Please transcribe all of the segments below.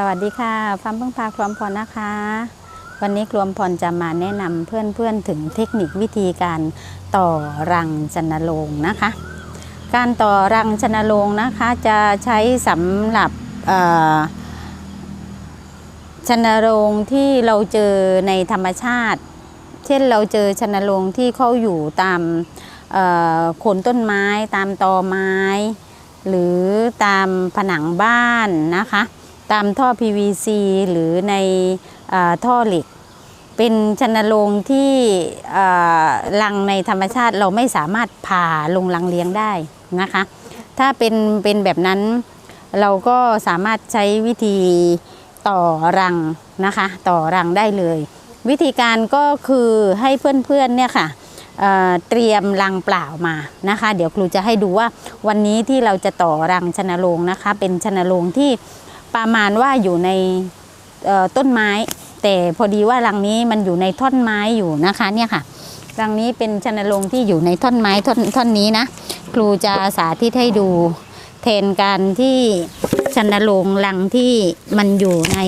สวัสดีค่ะฟัมเพิ่งพาครวมพรนะคะ วันนี้ครวมพรจะมาแนะนำเพื่อนๆถึงเทคนิควิธีการต่อรังชนโรงนะคะ การต่อรังชนโรงนะคะจะใช้สำหรับชนโรงที่เราเจอในธรรมชาติ เช่นเราเจอชนโรงที่เขาอยู่ตามโคนต้นไม้ ตามตอไม้ หรือตามผนังบ้านนะคะ ตามท่อ PVC หรือในอท่อเหล็ก เป็นชนโรงที่รังในธรรมชาติเราไม่สามารถผ่าลงรังเลี้ยงได้นะคะ ถ้าเป็นเป็นแบบนั้นเราก็สามารถใช้วิธีต่อรังนะคะ ต่อรังได้เลย วิธีการก็คือให้เพื่อนๆเนี่ยค่ะเเตรียมรังเปล่ามานะคะ เดี๋ยวครูจะให้ดูว่าวันนี้ที่เราจะต่อรังชนโรงนะคะ เป็นชนโรงที่ ประมาณว่าอยู่ในต้นไม้ แต่พอดีว่ารังนี้มันอยู่ในท่อนไม้อยู่นะคะเนี่ยค่ะรังนี้เป็นชนโรงที่อยู่ในท่อนไม้ท่อนท่อนนี้นะครูจะสาธิตให้ดูแทนการที่ชนโรงรังที่มันอยู่ใน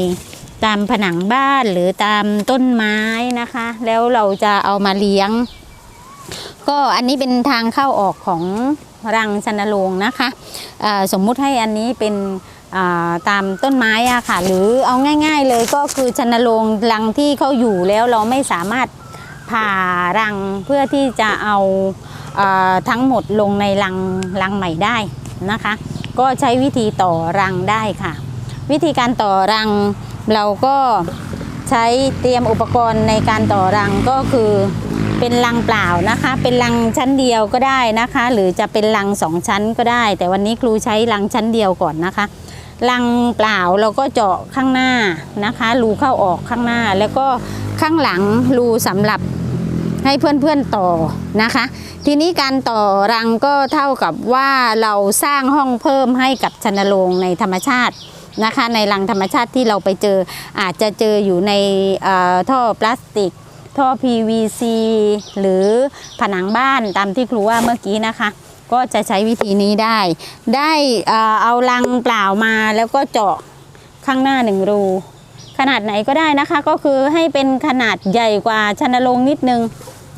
ตามผนังบ้านหรือตามต้นไม้นะคะ แล้วเราจะเอามาเลี้ยง ก็อันนี้เป็นทางเข้าออกของรังชนโรงนะคะสมมุติให้อันนี้เป็น ตามต้นไม้อะค่ะ หรือเอาง่าย ๆ เลยก็คือชนโรงรังที่เขาอยู่แล้วเราไม่สามารถผ่ารังเพื่อที่จะเอาออทั้งหมดลงในรังรังใหม่ได้นะคะ ก็ใช้วิธีต่อรังได้ค่ะ วิธีการต่อรังเราก็ใช้เตรียมอุปกรณ์ในการต่อรังก็คือเป็นรังเปล่านะคะ เป็นรังชั้นเดียวก็ได้นะคะ หรือจะเป็นรังสองชั้นก็ได้ แต่วันนี้ครูใช้รังชั้นเดียวก่อนนะคะ รังเปล่าเราก็เจาะข้างหน้านะคะ รูเข้าออกข้างหน้า แล้วก็ข้างหลังรูสำหรับให้เพื่อนๆต่อนะคะ ทีนี้การต่อรังก็เท่ากับว่าเราสร้างห้องเพิ่มให้กับชนโรงในธรรมชาตินะคะ ในรังธรรมชาติที่เราไปเจออาจจะเจออยู่ในท่อพลาสติก ท่อ PVC หรือผนังบ้านตามที่ครูว่าเมื่อกี้นะคะ ก็จะใช้วิธีนี้ได้ ได้เอารังเปล่ามาแล้วก็เจาะข้างหน้าหนึ่งรู ขนาดไหนก็ได้นะคะ ก็คือให้เป็นขนาดใหญ่กว่าชนโรงนิดนึง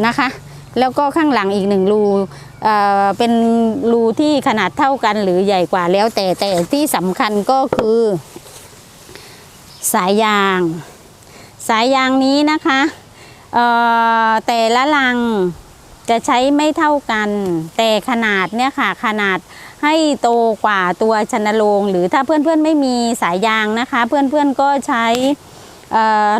นะคะ แล้วก็ข้างหลังอีกหนึ่งรูเเป็นรูที่ขนาดเท่ากันหรือใหญ่กว่าแล้วแต่แต่ที่สำคัญก็คือ สายยาง สายยางนี้นะคะแต่ละลัง จะใช้ไม่เท่ากัน แต่ขนาดเนี่ยค่ะ ขนาดให้โตกว่าตัวชนโรงหรือถ้าเพื่อนๆไม่มีสายยางนะคะ เพื่อนๆก็ใช้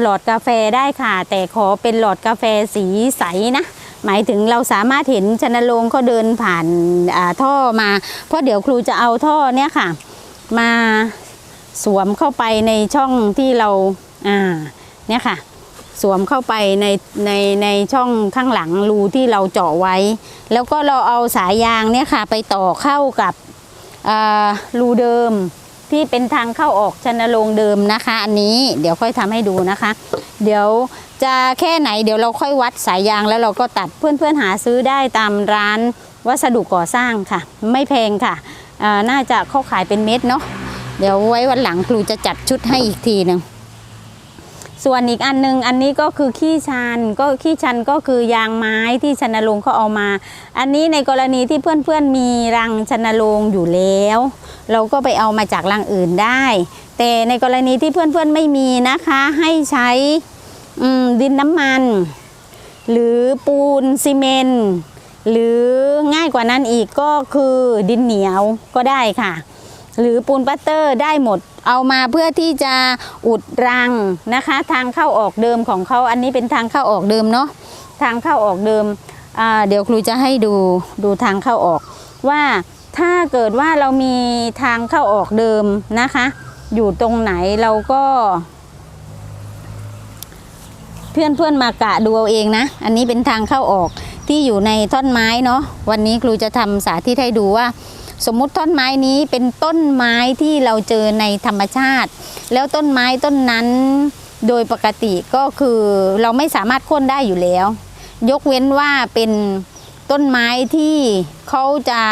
หลอดกาแฟได้ค่ะ แต่ขอเป็นหลอดกาแฟสีใสนะหมายถึงเราสามารถเห็นชนโรงเขาเดินผ่านาท่อมา เพราะเดี๋ยวครูจะเอาท่อเนี่ยค่ะ มาสวมเข้าไปในช่องที่เราอ่าเนี่ยค่ะ สวมเข้าไปในในในช่องข้างหลังรูที่เราเจาะไว้ แล้วก็เราเอาสายยางเนี่ยค่ะไปต่อเข้ากับรูเดิมที่เป็นทางเข้าออกชนโรงเดิมนะคะ อันนี้เดี๋ยวค่อยทำให้ดูนะคะ เดี๋ยวจะแค่ไหนเดี๋ยวเราค่อยวัดสายยางแล้วเราก็ตัดเพื่อนๆหาซื้อได้ตามร้านวัสดุก่อสร้างค่ะ ไม่แพงค่ะน่าจะเข้าขายเป็นเม็ดเนาะเดี๋ยวไว้วันหลังครูจะจัดชุดให้อีกทีหนึ่ง ส่วนอีกอันหนึงอันนี้ก็คือขี้ชันก็ขี้ชันก็คือยางไม้ที่ชนโรงเขาเอามา อันนี้ในกรณีที่เพื่อนๆมีรังชนโรงอยู่แล้ว เราก็ไปเอามาจากรังอื่นได้ แต่ในกรณีที่เพื่อนๆไม่มีนะคะ ให้ใช้ดินน้ำมัน หรือปูนซีเมนหรือง่ายกว่านั้นอีกก็คือดินเหนียวก็ได้ค่ะ หรือปูนปัตเตอร์ได้หมด เอามาเพื่อที่จะอุดรังนะคะ ทางเข้าออกเดิมของเขาอันนี้เป็นทางเข้าออกเดิมเนาะทางเข้าออกเดิมเดี๋ยวครูจะให้ดูดูทางเข้าออก ว่าถ้าเกิดว่าเรามีทางเข้าออกเดิมนะคะ อยู่ตรงไหนเราก็ เพื่อนเพื่อนมากะดูเอาเองนะ อันนี้เป็นทางเข้าออกที่อยู่ในท่อนไม้เนาะวันนี้ครูจะทำสาธิตให้ดูว่า สมมุติท่อนไม้นี้เป็นต้นไม้ที่เราเจอในธรรมชาติ แล้วต้นไม้ต้นนั้นโดยปกติก็คือเราไม่สามารถโค่นได้อยู่แล้ว ยกเว้นว่าเป็นต้นไม้ที่เขาจะ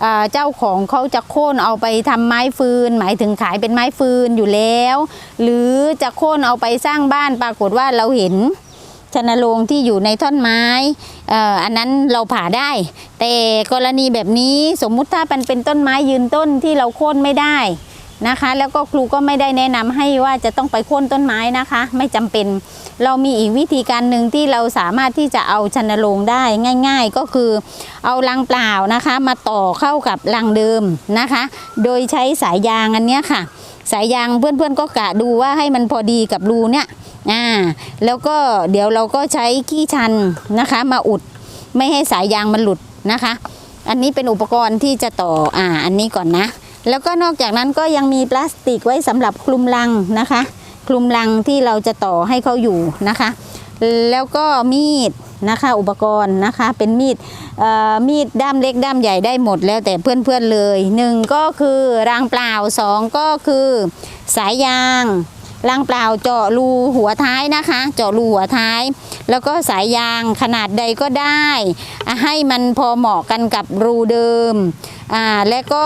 เอ่อเจ้าของเขาจะโค่นเอาไปทำไม้ฟืน หมายถึงขายเป็นไม้ฟืนอยู่แล้ว หรือจะโค่นเอาไปสร้างบ้านปรากฏว่าเราเห็น ชนโรงที่อยู่ในท่อนไม้อันนั้นเราผ่าได้ แต่กรณีแบบนี้สมมุติถ้ามันเป็นต้นไม้ยืนต้นที่เราโค่นไม่ได้นะคะ แล้วก็ครูก็ไม่ได้แนะนำให้ว่าจะต้องไปโค่นต้นไม้นะคะ ไม่จำเป็น เรามีอีกวิธีการหนึ่งที่เราสามารถที่จะเอาชนโรงได้ง่าย ๆ ก็คือเอาลังเปล่านะคะ มาต่อเข้ากับลังเดิมนะคะ โดยใช้สายยางอันนี้ค่ะ สายยางเพื่อนๆก็กะดูว่าให้มันพอดีกับรูเนี่ยอ่าแล้วก็เดี๋ยวเราก็ใช้ขี้ชันนะคะ มาอุดไม่ให้สายยางมันหลุดนะคะ อันนี้เป็นอุปกรณ์ที่จะต่ออ่าอันนี้ก่อนนะ แล้วก็นอกจากนั้นก็ยังมีพลาสติกไว้สำหรับคลุมลังนะคะ คลุมลังที่เราจะต่อให้เขาอยู่นะคะ แล้วก็มีด นะคะ อุปกรณ์นะคะ เป็นมีดมีดด้ามเล็กด้ามใหญ่ได้หมดแล้วแต่เพื่อนๆเลยหนึ่งก็คือรางเปล่าสองก็คือสายยางรางเปล่าเจาะรูหัวท้ายนะคะ เจาะรูหัวท้าย แล้วก็สายยางขนาดใดก็ได้ ให้มันพอเหมาะกันกับรูเดิมอ่าและก็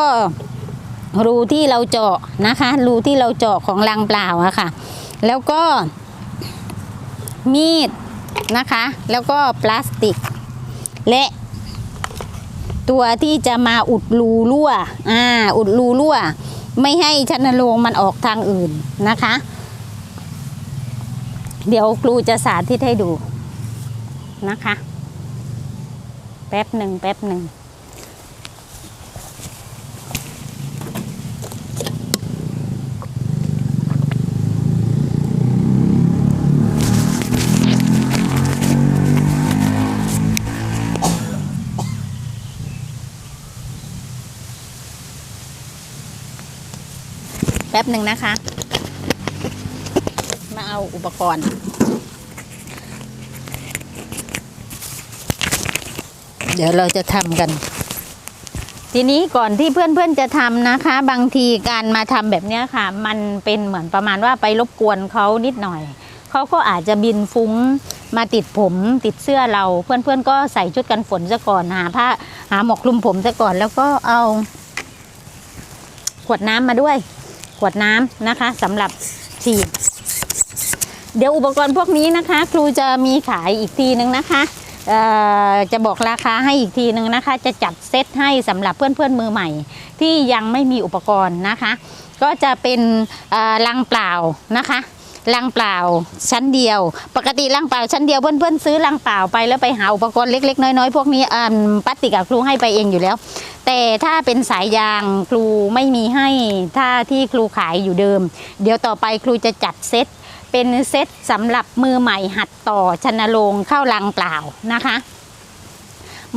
รูที่เราเจาะนะคะ รูที่เราเจาะของรังเปล่าอะค่ะ แล้วก็มีด นะคะ แล้วก็พลาสติก และตัวที่จะมาอุดรูรั่ว อ่า อุดรูรั่ว ไม่ให้ชันโลงมันออกทางอื่นนะคะ เดี๋ยวครูจะสาธิตให้ดูนะคะ แป๊บหนึ่งแป๊บหนึ่ง ป๊บหนึ่งนะคะ มาเอาอุปกรณ์เดี๋ยวเราจะทำกัน ทีนี้ก่อนที่เพื่อนๆจะทำนะคะ บางทีการมาทำแบบนี้ค่ะ มันเป็นเหมือนประมาณว่าไปรบกวนเขานิดหน่อย เขาก็อาจจะบินฟุ้งมาติดผมติดเสื้อเรา เพื่อนๆก็ใส่ชุดกันฝนซะก่อนหาผ้าหาหมวกคลุมผมซะก่อนแล้วก็เอา ขวดน้ำมาด้วย วดน้ำนะคะสำหรับฉีดเดี๋ยวอุปกรณ์พวกนี้นะคะ ครูจะมีขายอีกทีนึงนะคะจะบอกราคาให้อีกทีนึงนะคะ จะจัดเซตให้สำหรับเพื่อนๆมือใหม่ ที่ยังไม่มีอุปกรณ์นะคะ ก็จะเป็นลังเปล่านะคะลังเปล่าชั้นเดียว ปกติลังเปล่าชั้นเดียวเพื่อนๆซื้อลังเปล่าไปแล้วไปหาอุปกรณ์เล็กๆ น้อยๆ พวกนี้อ่าพลาสติกอะครูให้ไปเองอยู่แล้ว แต่ถ้าเป็นสายยางครูไม่มีให้ถ้าที่ครูขายอยู่เดิม เดี๋ยวต่อไปครูจะจัดเซตเป็นเซตสำหรับมือใหม่หัดต่อชนโรงเข้ารังเปล่านะคะ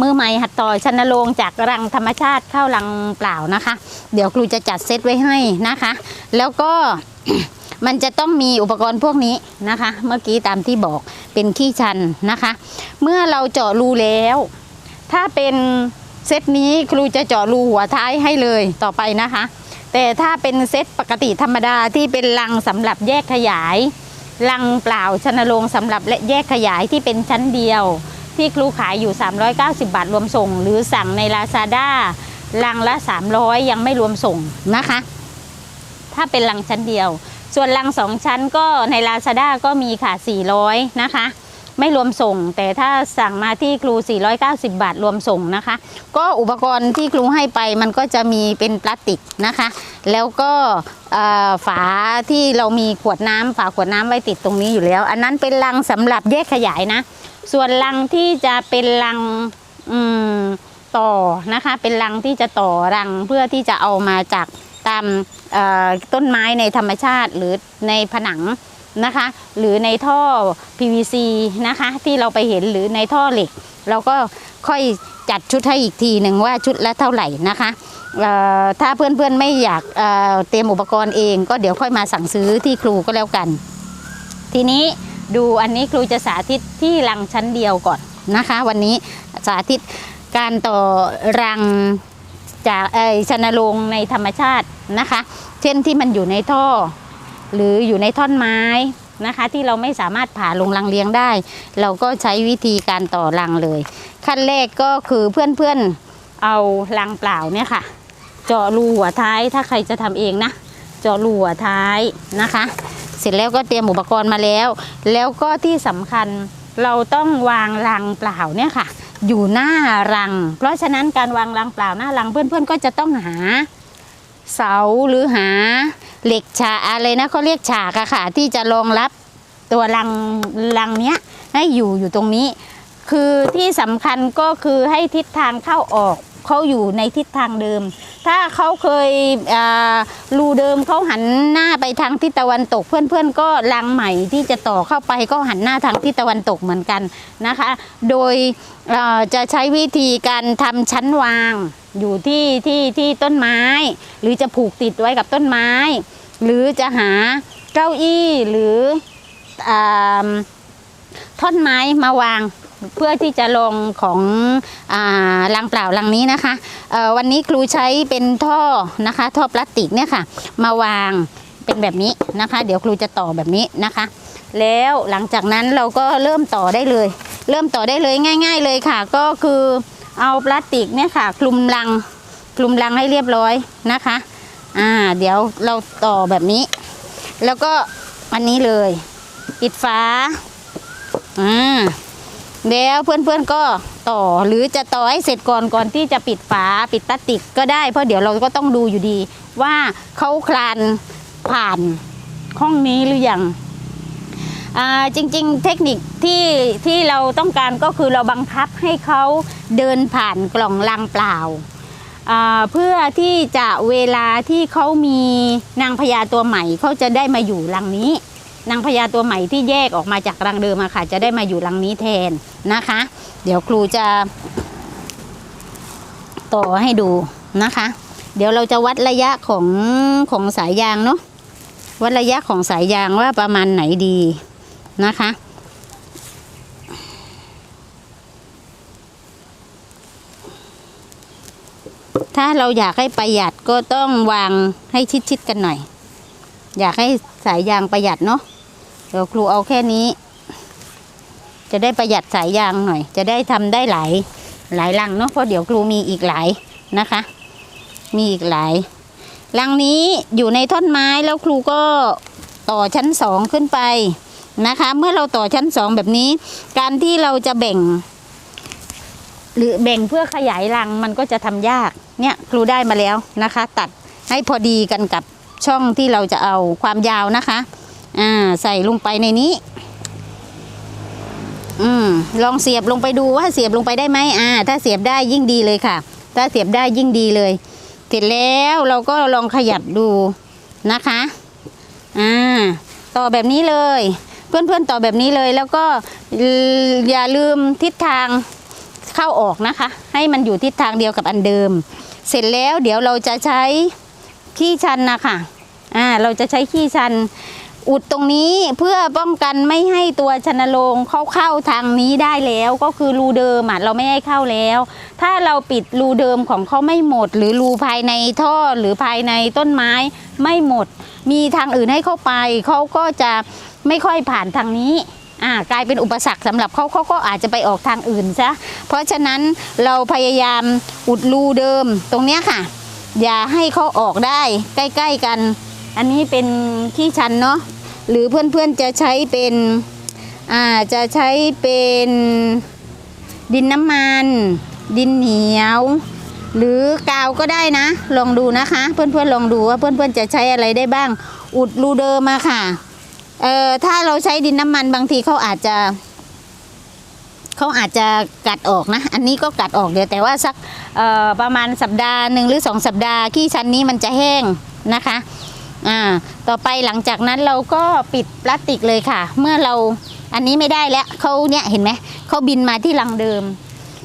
มือใหม่หัดต่อชนโรงจากรังธรรมชาติเข้ารังเปล่านะคะ เดี๋ยวครูจะจัดเซตไว้ให้นะคะ แล้วก็มันจะต้องมีอุปกรณ์พวกนี้นะคะ เมื่อกี้ตามที่บอกเป็นขี้ชันนะคะ เมื่อเราเจาะรูแล้ว ถ้าเป็น เซตนี้ครูจะเจาะรูหัวท้ายให้เลยต่อไปนะคะ แต่ถ้าเป็นเซตปกติธรรมดาที่เป็นลังสำหรับแยกขยายลังเปล่าชนโรงสำหรับและแยกขยายที่เป็นชั้นเดียว ที่ครูขายอยู่ 390 บาทรวมส่ง หรือสั่งใน Lazada ลังละ 300 ยังไม่รวมส่งนะคะ ถ้าเป็นลังชั้นเดียว ส่วนลังสองชั้นก็ใน Lazada ก็มีค่ะ 400 นะคะ ไม่รวมส่ง แต่ถ้าสั่งมาที่ครู 490 บาทรวมส่งนะคะ ก็อุปกรณ์ที่ครูให้ไปมันก็จะมีเป็นพลาสติกนะคะ แล้วก็ฝาที่เรามีขวดน้ำฝาขวดน้ำไว้ติดตรงนี้อยู่แล้ว อันนั้นเป็นลังสำหรับแยกขยายนะ ส่วนลังที่จะเป็นลังต่อนะคะ เป็นลังที่จะต่อรังเพื่อที่จะเอามาจากตามต้นไม้ในธรรมชาติหรือในผนัง นะคะ หรือในท่อ PVC นะคะที่เราไปเห็นหรือในท่อเหล็ก เราก็ค่อยจัดชุดให้อีกทีหนึ่งว่าชุดละเท่าไหร่นะคะถ้าเพื่อนๆไม่อยากเเตรียมอุปกรณ์เอง ก็เดี๋ยวค่อยมาสั่งซื้อที่ครูก็แล้วกัน ทีนี้ดูอันนี้ครูจะสาธิตที่รังชั้นเดียวก่อนนะคะ วันนี้สาธิตการต่อรังจากเอชนโรงในธรรมชาตินะคะ เช่นที่มันอยู่ในท่อ หรืออยู่ในท่อนไม้นะคะ ที่เราไม่สามารถผ่าลงรังเลี้ยงได้ เราก็ใช้วิธีการต่อรังเลย ขั้นแรกก็คือเพื่อนๆเอาลังเปล่าเนี่ยค่ะ เจาะรูหัวท้ายถ้าใครจะทำเองนะ เจาะรูหัวท้ายนะคะ เสร็จแล้วก็เตรียมอุปกรณ์มาแล้ว แล้วก็ที่สำคัญเราต้องวางรังเปล่าเนี่ยค่ะ อยู่หน้ารัง เพราะฉะนั้นการวางรังเปล่าหน้ารังเพื่อนๆก็จะต้องหาเสาหรือหา เหล็กฉากอะไรนะเขาเรียกฉากอะค่ะ ที่จะรองรับตัวรังรังเนี้ยให้อยู่อยู่ตรงนี้ คือที่สำคัญก็คือให้ทิศทางเข้าออกเขาอยู่ในทิศทางเดิม ถ้าเขาเคยรูเดิมเขาหันหน้าไปทางทิศตะวันตก เพื่อนๆ ก็รังใหม่ที่จะต่อเข้าไปก็หันหน้าทางทิศตะวันตกเหมือนกันนะคะ โดยจะใช้วิธีการทำชั้นวางอยู่ที่ที่ที่ต้นไม้ หรือจะผูกติดไว้กับต้นไม้ หรือจะหาเก้าอี้หรืออท่อนไม้มาวางเพื่อที่จะลงของอาลังเปล่าลังนี้นะคะวันนี้ครูใช้เป็นท่อนะคะ ท่อพลาสติกเนี่ยค่ะ มาวางเป็นแบบนี้นะคะ เดี๋ยวครูจะต่อแบบนี้นะคะ แล้วหลังจากนั้นเราก็เริ่มต่อได้เลย เริ่มต่อได้เลยง่าย ๆ เลยค่ะ ก็คือเอาพลาสติกเนี่ยค่ะ คลุมรังคลุมรังให้เรียบร้อยนะคะ อ่า เดี๋ยวเราต่อแบบนี้ แล้วก็อันนี้เลย ปิดฝาอ่าแล้วเพื่อนๆก็ต่อหรือจะต่อให้เสร็จก่อนก่อนที่จะปิดฝาปิดพลาสติกก็ได้ เพราะเดี๋ยวเราก็ต้องดูอยู่ดี ว่าเขาคลานผ่านห้องนี้หรือยังอ่าจริงๆ เทคนิคที่ที่เราต้องการก็คือเราบังคับให้เขาเดินผ่านกล่องลังเปล่า เพื่อที่จะเวลาที่เขามีนางพญาตัวใหม่เขาจะได้มาอยู่รังนี้ นางพญาตัวใหม่ที่แยกออกมาจากรังเดิมอะค่ะ จะได้มาอยู่รังนี้แทนนะคะ เดี๋ยวครูจะต่อให้ดูนะคะ เดี๋ยวเราจะวัดระยะของของสายยางเนาะวัดระยะของสายยางว่าประมาณไหนดีนะคะ ถ้าเราอยากให้ประหยัดก็ต้องวางให้ชิดๆกันหน่อย อยากให้สายยางประหยัดเนาะเดี๋ยวครูเอาแค่นี้ จะได้ประหยัดสายยางหน่อย จะได้ทำได้หลายหลายลังเนาะเพราะเดี๋ยวครูมีอีกหลายนะคะ มีอีกหลายลังนี้อยู่ในท่อนไม้แล้วครูก็ต่อชั้นสองขึ้นไปนะคะ เมื่อเราต่อชั้นสองแบบนี้ การที่เราจะแบ่ง หรือแบ่งเพื่อขยายรังมันก็จะทำยาก เนี่ยครูได้มาแล้วนะคะ ตัดให้พอดีกันกับช่องที่เราจะเอาความยาวนะคะอ่าใส่ลงไปในนี้ อืมลองเสียบลงไปดูว่าเสียบลงไปได้ไหมอ่า ถ้าเสียบได้ยิ่งดีเลยค่ะ ถ้าเสียบได้ยิ่งดีเลย เสร็จแล้วเราก็ลองขยับดูนะคะอ่าต่อแบบนี้เลย เพื่อนๆต่อแบบนี้เลยแล้วก็อย่าลืมทิศทาง เข้าออกนะคะ ให้มันอยู่ทิศทางเดียวกับอันเดิม เสร็จแล้วเดี๋ยวเราจะใช้ขี้ชันนะคะอ่าเราจะใช้ขี้ชันอุดตรงนี้เพื่อป้องกันไม่ให้ตัวชนโรงเข้าเข้าทางนี้ได้แล้วก็คือรูเดิมอะเราไม่ให้เข้าแล้ว ถ้าเราปิดรูเดิมของเขาไม่หมด หรือรูภายในท่อหรือภายในต้นไม้ไม่หมด มีทางอื่นให้เข้าไปเขาก็จะไม่ค่อยผ่านทางนี้ กลายเป็นอุปสรรคสำหรับเขาเขาก็อาจจะไปออกทางอื่นซะเพราะฉะนั้นเราพยายามอุดรูเดิมตรงเนี้ยค่ะ อย่าให้เขาออกได้ใกล้ ๆกัน อันนี้เป็นขี้ชันเนาะหรือเพื่อนๆจะใช้เป็นอ่าจะใช้เป็นดินน้ำมัน ดินเหนียว หรือกาวก็ได้นะ ลองดูนะคะ เพื่อนๆลองดูว่าเพื่อนๆจะใช้อะไรได้บ้าง อุดรูเดิมมาค่ะ เอ่อถ้าเราใช้ดินน้ำมันบางทีเขาอาจจะเขาอาจจะกัดออกนะ อันนี้ก็กัดออกเดี๋ยวแต่ว่าสักประมาณสัปดาห์หนึ่งหรือสองสัปดาห์ขี้ชั้นนี้มันจะแห้งนะคะอ่าต่อไปหลังจากนั้นเราก็ปิดพลาสติกเลยค่ะ เมื่อเราอันนี้ไม่ได้แล้วเขาเนี่ยเห็นไหมเขาบินมาที่รังเดิม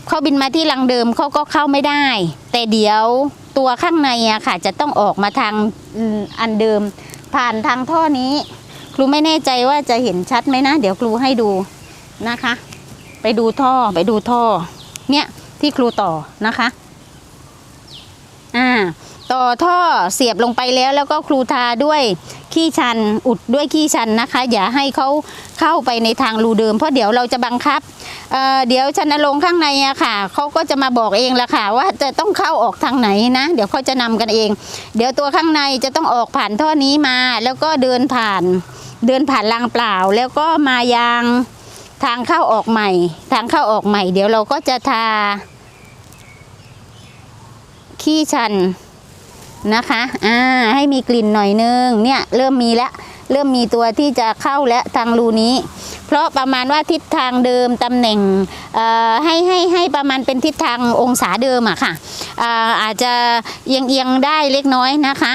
เขาบินมาที่รังเดิมเขาก็เข้าไม่ได้ แต่เดี๋ยวตัวข้างในอะค่ะ จะต้องออกมาทางอันเดิม ผ่านทางท่อนี้ ครูไม่แน่ใจว่าจะเห็นชัดไหมนะ เดี๋ยวครูให้ดูนะคะ ไปดูท่อไปดูท่อ เนี่ยที่ครูต่อนะคะอ่าต่อท่อเสียบลงไปแล้วแล้วก็ครูทาด้วยขี้ชันอุดด้วยขี้ชันนะคะ อย่าให้เขาเข้าไปในทางรูเดิมเพราะเดี๋ยวเราจะบังคับเอ่อเดี๋ยวชันลงข้างในอะค่ะเขาก็จะมาบอกเองละค่ะ ว่าจะต้องเข้าออกทางไหนนะ เดี๋ยวเขาจะนำกันเอง เดี๋ยวตัวข้างในจะต้องออกผ่านท่อนี้มา แล้วก็เดินผ่าน เดินผ่านรางเปล่า แล้วก็มายังทางเข้าออกใหม่ ทางเข้าออกใหม่ เดี๋ยวเราก็จะทา ขี้ชันนะคะ อ่า ให้มีกลิ่นหน่อยนึง เนี่ย เริ่มมีแล้ว เริ่มมีตัวที่จะเข้าแล้วทางรูนี้ เพราะประมาณว่าทิศทางเดิมตำแหน่งเอ่อให้ให้ให้ประมาณเป็นทิศทางองศาเดิมอะค่ะอ่าอาจจะเอียงเอียงได้เล็กน้อยนะคะ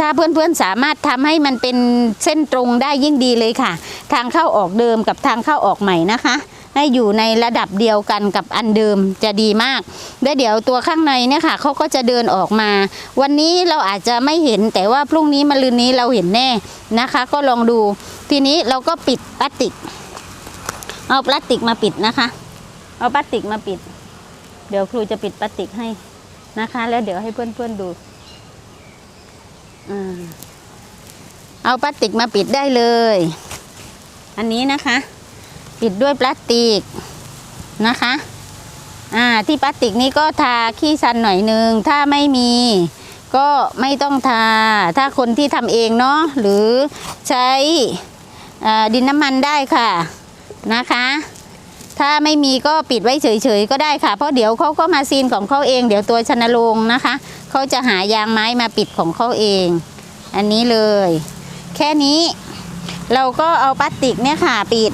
ถ้าเพื่อนๆสามารถทำให้มันเป็นเส้นตรงได้ยิ่งดีเลยค่ะ ทางเข้าออกเดิมกับทางเข้าออกใหม่นะคะ ให้อยู่ในระดับเดียวกันกับอันเดิมจะดีมากแล้วเดี๋ยวตัวข้างในเนี่ยค่ะเขาก็จะเดินออกมา วันนี้เราอาจจะไม่เห็นแต่ว่าพรุ่งนี้มะรืนนี้เราเห็นแน่นะคะ ก็ลองดู ทีนี้เราก็ปิดพลาสติก เอาพลาสติกมาปิดนะคะ เอาพลาสติกมาปิด เดี๋ยวครูจะปิดพลาสติกให้นะคะ แล้วเดี๋ยวให้เพื่อนๆดู เอาพลาสติกมาปิดได้เลย อันนี้นะคะ ปิดด้วยพลาสติกนะคะ อ่าที่พลาสติกนี้ก็ทาขี้ชันหน่อยนึง ถ้าไม่มีก็ไม่ต้องทา ถ้าคนที่ทำเองเนาะหรือใช้ดินน้ำมันได้ค่ะนะคะ ถ้าไม่มีก็ปิดไว้เฉยๆก็ได้ค่ะ เพราะเดี๋ยวเขาก็มาซีนของเขาเอง เดี๋ยวตัวชนโรงนะคะเขาจะหายางไม้มาปิดของเขาเอง อันนี้เลย แค่นี้ เราก็เอาพลาสติกเนี่ยค่ะปิด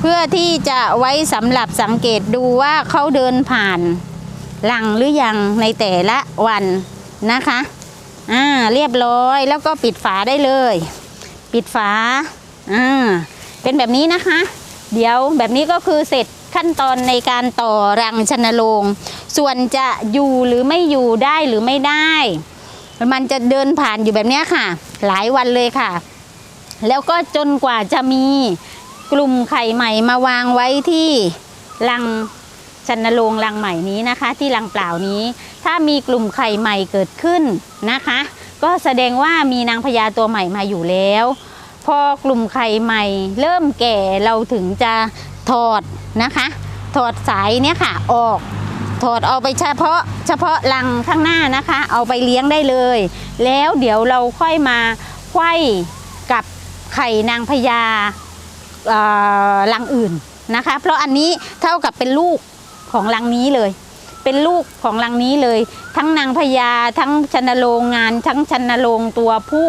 เพื่อที่จะไว้สำหรับสังเกตดูว่าเขาเดินผ่านหลังหรือยังในแต่ละวันนะคะ อ่า เรียบร้อยแล้วก็ปิดฝาได้เลย ปิดฝา อ่า เป็นแบบนี้นะคะ เดี๋ยวแบบนี้ก็คือเสร็จขั้นตอนในการต่อรังชนโรงส่วนจะอยู่หรือไม่อยู่ได้หรือไม่ได้ มันจะเดินผ่านอยู่แบบนี้ค่ะ หลายวันเลยค่ะ แล้วก็จนกว่าจะมีกลุ่มไข่ใหม่มาวางไว้ที่รังชนโรงรังใหม่นี้นะคะ ที่รังเปล่านี้ ถ้ามีกลุ่มไข่ใหม่เกิดขึ้นนะคะ ก็แสดงว่ามีนางพญาตัวใหม่มาอยู่แล้ว พอกลุ่มไข่ใหม่ เริ่มแก่เราถึงจะถอดนะคะ ถอดสายเนี่ยค่ะออก ถอดเอาไปเฉพาะเฉพาะรังข้างหน้านะคะ เอาไปเลี้ยงได้เลย แล้วเดี๋ยวเราค่อยมาไขว้กับไข่นางพญาอ่ารังอื่นนะคะ เพราะอันนี้เท่ากับเป็นลูกของรังนี้เลย เป็นลูกของรังนี้เลย ทั้งนางพญาทั้งชนโรงงาน ทั้งชนโรงตัวผู้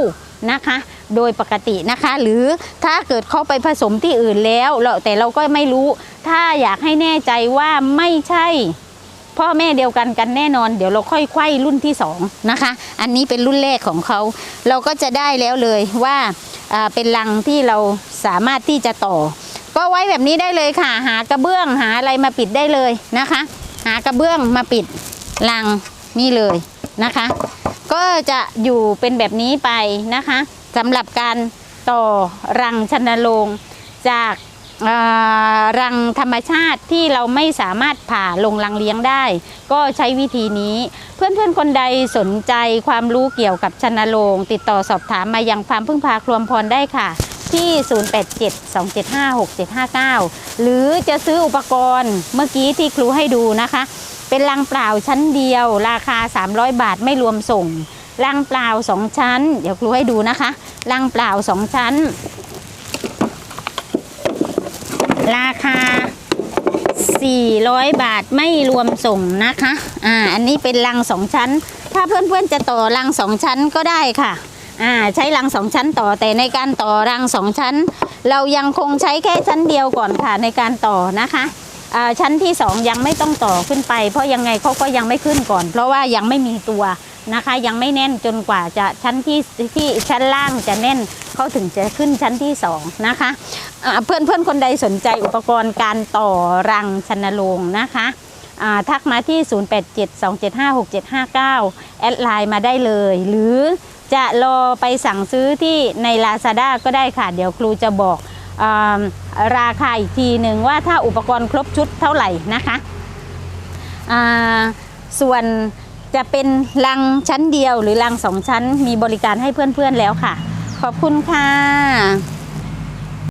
นะคะ โดยปกตินะคะ หรือถ้าเกิดเขาไปผสมที่อื่นแล้วเราแต่เราก็ไม่รู้ ถ้าอยากให้แน่ใจว่าไม่ใช่ พ่อแม่เดียวกันกันแน่นอน เดี๋ยวเราค่อยไขว้รุ่นที่สองนะคะ อันนี้เป็นรุ่นแรกของเขา เราก็จะได้แล้วเลยว่าอ่าเป็นรังที่เราสามารถที่จะต่อ ก็ไว้แบบนี้ได้เลยค่ะ หากระเบื้องหาอะไรมาปิดได้เลยนะคะ หากระเบื้องมาปิดรังนี่เลยนะคะ ก็จะอยู่เป็นแบบนี้ไปนะคะ สำหรับการต่อรังชนโรงจากรังธรรมชาติที่เราไม่สามารถผ่าลงรังเลี้ยงได้ ก็ใช้วิธีนี้ เพื่อนๆ คนใดสนใจความรู้เกี่ยวกับชนโรงติดต่อสอบถามมายังฟาร์มพึ่งพาครวมพรได้ค่ะ ที่ 0872756759 หรือจะซื้ออุปกรณ์เมื่อกี้ที่ครูให้ดูนะคะ เป็นลังเปล่าชั้นเดียว ราคา 300 บาทไม่รวมส่ง ลังเปล่า2ชั้น เดี๋ยวครูให้ดูนะคะลังเปล่า2ชั้น ราคา 400 บาทไม่รวมส่งนะคะ อ่า อันนี้เป็นลังสองชั้น ถ้าเพื่อนๆจะต่อรังสองชั้นก็ได้ค่ะ อ่า ใช้รังสองชั้นต่อ แต่ในการต่อรังสองชั้น เรายังคงใช้แค่ชั้นเดียวก่อนค่ะในการต่อนะคะอ่าชั้นที่สองยังไม่ต้องต่อขึ้นไป เพราะยังไงเขาก็ยังไม่ขึ้นก่อน เพราะว่ายังไม่มีตัว นะคะ ยังไม่แน่นจนกว่าจะชั้นที่ที่ชั้นล่างจะแน่นเขาถึงจะขึ้นชั้นที่สองนะคะเพื่อนเพื่อนคนใดสนใจอุปกรณ์การต่อรังชนโรงนะคะทักมาที่ 0872756759 แอดไลน์มาได้เลย หรือจะรอไปสั่งซื้อที่ใน Lazada ก็ได้ค่ะ เดี๋ยวครูจะบอกอราคาอีกทีหนึ่งว่าถ้าอุปกรณ์ครบชุดเท่าไหร่นะคะส่วน จะเป็นรังชั้นเดียวหรือรังสองชั้นมีบริการให้เพื่อนๆแล้วค่ะ ขอบคุณค่ะ